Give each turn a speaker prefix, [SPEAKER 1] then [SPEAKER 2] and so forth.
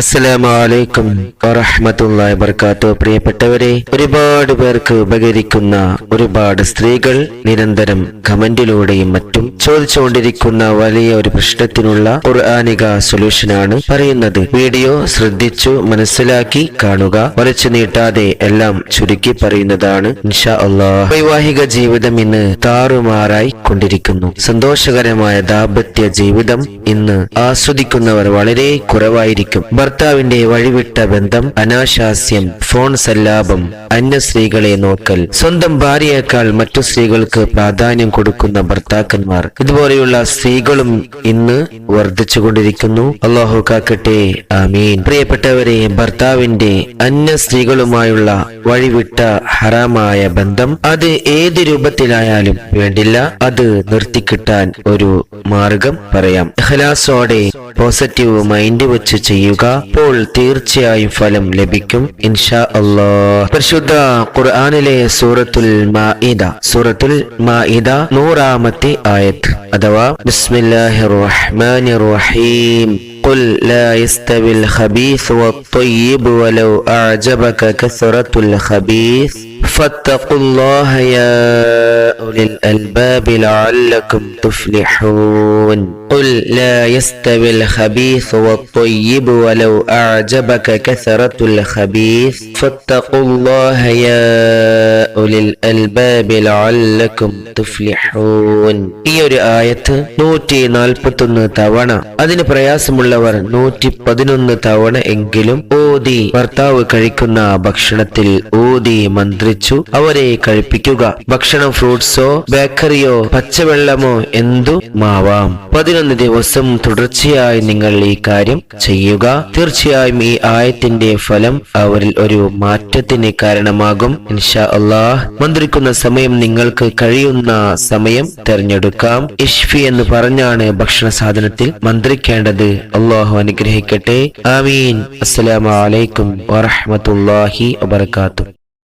[SPEAKER 1] അസ്സലാമലൈക്കും വറഹമത്തല്ലാഹി വർക്കാത്തു പ്രിയപ്പെട്ടവരെ ഒരുപാട് പേർക്ക് ഉപകരിക്കുന്ന ഒരുപാട് സ്ത്രീകൾ നിരന്തരം കമന്റിലൂടെയും മറ്റും ചോദിച്ചുകൊണ്ടിരിക്കുന്ന വലിയ ഒരു പ്രശ്നത്തിനുള്ള ഖുർആാനിക സൊല്യൂഷനാണ് പറയുന്നത്. വീഡിയോ ശ്രദ്ധിച്ചു മനസ്സിലാക്കി കാണുക. വരച്ചു നീട്ടാതെ എല്ലാം ചുരുക്കി പറയുന്നതാണ് ഇൻഷാ അള്ളാഹ് വൈവാഹിക ജീവിതം ഇന്ന് താറുമാറായി കൊണ്ടിരിക്കുന്നു. സന്തോഷകരമായ ദാമ്പത്യ ജീവിതം ഇന്ന് ആസ്വദിക്കുന്നവർ വളരെ കുറവായിരിക്കും. ഭർത്താവിന്റെ വഴിവിട്ട ബന്ധം അനാശാസ്യം ഫോൺ സല്ലാപം അന്യ സ്ത്രീകളെ നോക്കൽ സ്വന്തം ഭാര്യയേക്കാൾ മറ്റു സ്ത്രീകൾക്ക് പ്രാധാന്യം കൊടുക്കുന്ന ഭർത്താക്കന്മാർ. ഇതുപോലെയുള്ള സ്ത്രീകളും ഇന്ന് വർദ്ധിച്ചുകൊണ്ടിരിക്കുന്നു. അള്ളാഹു കാക്കട്ടെ ആമീൻ. പ്രിയപ്പെട്ടവരെ ഭർത്താവിന്റെ അന്യ സ്ത്രീകളുമായുള്ള വഴിവിട്ട ഹറാമായ ബന്ധം അത് ഏത് രൂപത്തിലായാലും വേണ്ടില്ല. അത് നിർത്തിക്കിട്ടാൻ ഒരു മാർഗം പറയാം. ഇഖ്ലാസോടെ പോസിറ്റീവ് മൈൻഡ് വെച്ച് ചെയ്യുക അപ്പോൾ തീർച്ചയായും ഫലം ലഭിക്കും ഇൻഷാ അള്ളാഹ് പരിശുദ്ധ ഖുർആാനിലെ സൂറത്തുൽ മാഇദ. സൂറത്തുൽ മാഇദ നൂറാമത്തെ ആയത്ത്. അഥവാ ബിസ്മില്ലാഹിർ റഹ്മാനിർ റഹീം. قل لا يستوي الخبيث والطيب ولو أعجبك كثرة الخبيث فاتقوا الله يا أولي الألباب لعلكم تفلحون قل لا يستوي الخبيث والطيب ولو أعجبك كثرة الخبيث فاتقوا الله يا أولي الألباب لعلكم تفلحون ഈ ഒരു ആയത്ത് നൂറ്റി നാൽപ്പത്തൊന്ന് തവണ അതിന് പ്രയാസമുള്ളവർ നൂറ്റി പതിനൊന്ന് തവണ എങ്കിലും ഓതി ഭർത്താവ് കഴിക്കുന്ന ഭക്ഷണത്തിൽ ഓതി മന്ത്രിച്ചു അവരെ കഴിപ്പിക്കുക. ഭക്ഷണം ഫ്രൂട്ട്സോ ബേക്കറിയോ പച്ചവെള്ളമോ എന്തു മാവാം. പതിനൊന്ന് ദിവസം തുടർച്ചയായി നിങ്ങൾ ഈ കാര്യം ചെയ്യുക. തീർച്ചയായും ഈ ആയത്തിന്റെ ഫലം അവരിൽ ഒരു മാറ്റത്തിന് കാരണമാകും. ഇൻഷാ അള്ളാഹ് മന്ത്രിക്കുന്ന സമയം നിങ്ങൾക്ക് കഴിയുന്ന സമയം തിരഞ്ഞെടുക്കാം. ഇഷ്ഫി എന്ന് പറഞ്ഞാണ് ഭക്ഷണ സാധനത്തിൽ മന്ത്രിക്കേണ്ടത്. അള്ളാഹു അനുഗ്രഹിക്കട്ടെ. ആമീൻ. അസ്സലാമു അലൈക്കും വറഹ്മത്തുള്ളാഹി വബർക്കാത്തു